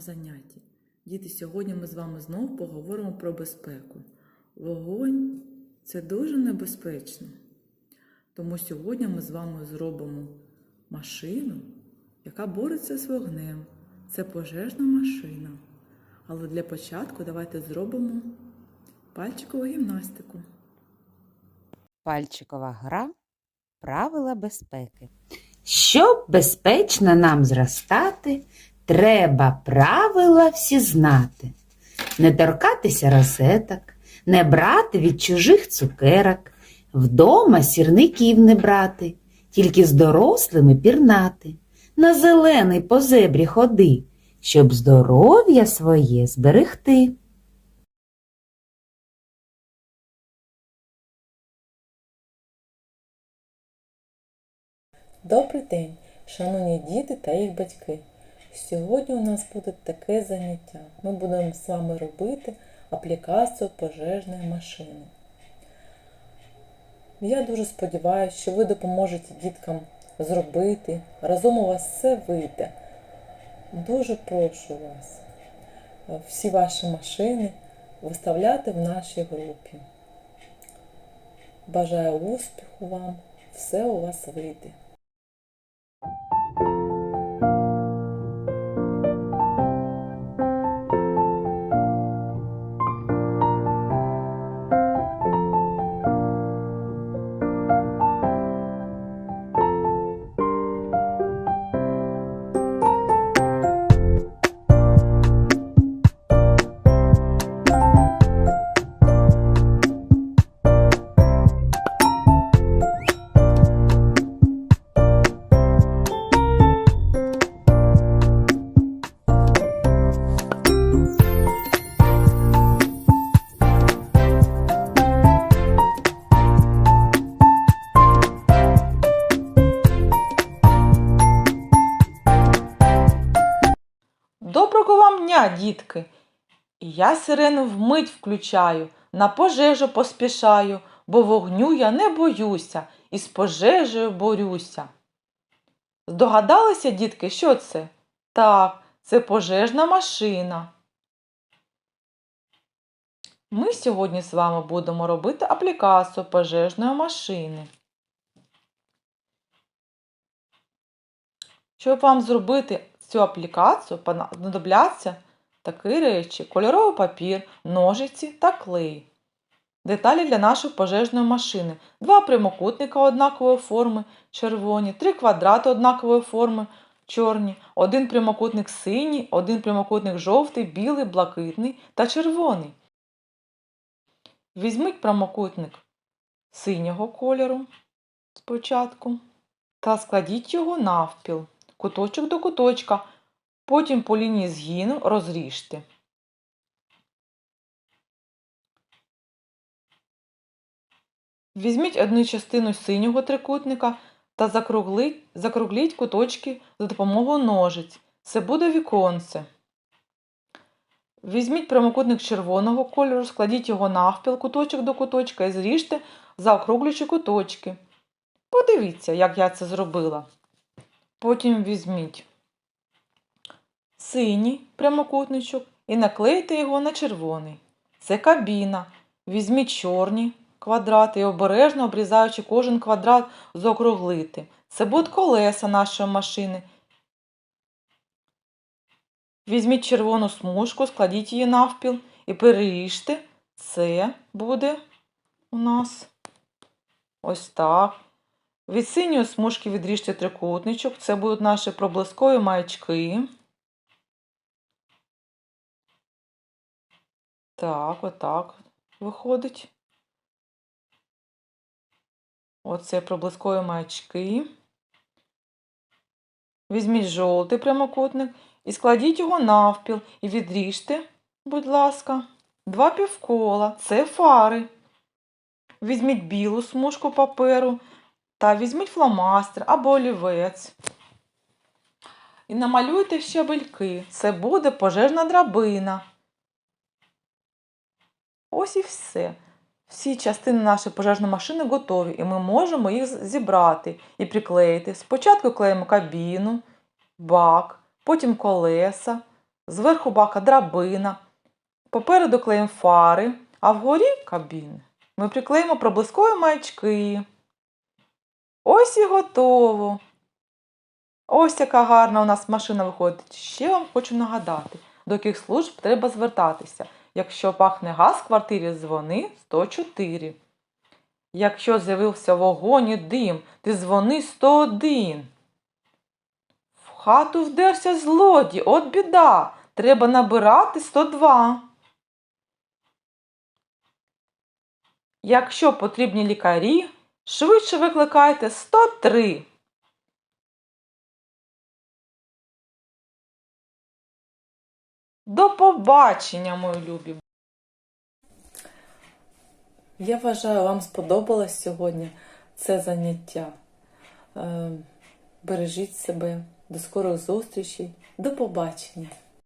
заняті. Діти, сьогодні ми з вами знову поговоримо про безпеку. Вогонь це дуже небезпечно. Тому сьогодні ми з вами зробимо машину, яка бореться з вогнем. Це пожежна машина. Але для початку давайте зробимо пальчикову гімнастику. Пальчикова гра правила безпеки. Щоб безпечно нам зростати, треба правила всі знати. Не торкатися розеток, не брати від чужих цукерок, вдома сірників не брати, тільки з дорослими пірнати, на зелений по зебрі ходи, щоб здоров'я своє зберегти. Добрий день, шановні діти та їх батьки. Сьогодні у нас буде таке заняття. Ми будемо з вами робити аплікацію пожежної машини. Я дуже сподіваюся, що ви допоможете діткам зробити. Разом у вас все вийде. Дуже прошу вас е, всі ваші машини виставляти в нашій групі. Бажаю успіху вам, все у вас вийде. Дітки! І я сирену вмить включаю, на пожежу поспішаю, бо вогню я не боюся і з пожежею борюся. Здогадалися, дітки, що це? Так, це пожежна машина. Ми сьогодні з вами будемо робити аплікацію пожежної машини. Щоб вам зробити цю аплікацію, знадобляться такі речі: кольоровий папір, ножиці та клей. Деталі для нашої пожежної машини. Два прямокутника однакової форми червоні, три квадрати однакової форми чорні, один прямокутник синій, один прямокутник жовтий, білий, блакитний та червоний. Візьміть прямокутник синього кольору спочатку та складіть його навпіл куточок до куточка, потім по лінії згину розріжте. Візьміть одну частину синього трикутника та закругліть, закругліть куточки за допомогою ножиць. Це буде віконце. Візьміть прямокутник червоного кольору, складіть його навпіл куточок до куточка і зріжте заокруглюючи куточки. Подивіться, як я це зробила. Потім візьміть синій прямокутничок і наклейте його на червоний. Це кабіна. Візьміть чорні квадрати і обережно обрізаючи кожен квадрат, заокруглити. Це будуть колеса нашої машини. Візьміть червону смужку, складіть її навпіл і переріжте. Це буде у нас ось так. Від синьої смужки відріжте трикутничок. Це будуть наші проблискові маячки. Так, отак виходить. Оце проблискові маячки. Візьміть жовтий прямокутник і складіть його навпіл і відріжте, будь ласка, два півкола. Це фари. Візьміть білу смужку паперу. Та візьміть фломастер або олівець. І намалюйте щабельки. Це буде пожежна драбина. Ось і все. Всі частини нашої пожежної машини готові, і ми можемо їх зібрати і приклеїти. Спочатку клеїмо кабіну, бак, потім колеса, Зверху бака драбина, попереду клеїмо фари, а вгорі кабіни. Ми приклеїмо проблискові маячки. Ось і готово. Ось яка гарна у нас машина виходить. Ще вам хочу нагадати, до яких служб треба звертатися. Якщо пахне газ в квартирі, дзвони 104. Якщо з'явився вогонь і дим, ти дзвони 101. В хату вдерся злодій, от біда. Треба набирати 102. Якщо потрібні лікарі, швидше викликайте 103. До побачення, мої любі. Я вважаю, вам сподобалось сьогодні це заняття. Е, Бережіть себе. До скорих зустрічей. До побачення!